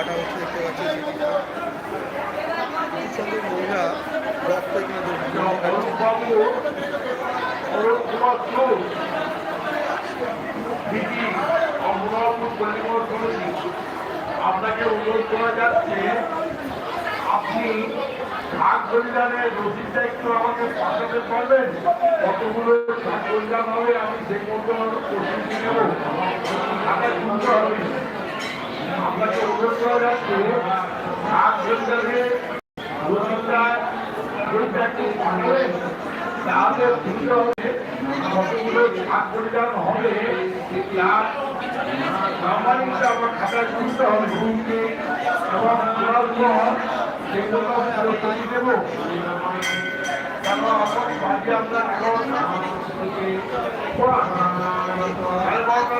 কাটা হচ্ছে, দেখতে পাচ্ছি সুন্দর মহিলা আপনাকে অনুরোধ করা যাচ্ছে, আপনি ভাগ বলিদানের রসিদটা একটু আমাকে পাঠাতে পারবেন? কতগুলো ভাগ বলিদান হবে আমি সেই মতো আমার প্রস্তুতি নেব। বুঝতে হবে কতগুলো শাক বলিদান হবে তার নাম্বারিংটা আমার খাতায় তুলতে হবে এবং তোলার পর সেগুলো দেব কারণ আমার বাড়ি আপনার এখন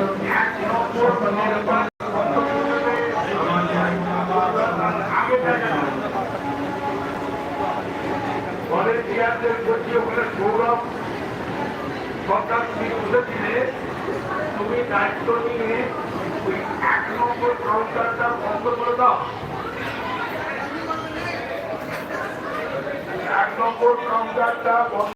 ভলেন্টিয়ারদের প্রতি ওখানে সৌরভ সরকার বুঝেছিলে তুমি দায়িত্ব নিয়ে ওই এক নম্বর কাউন্টারটা বন্ধ করে দাও। এক নম্বর কাউন্টারটা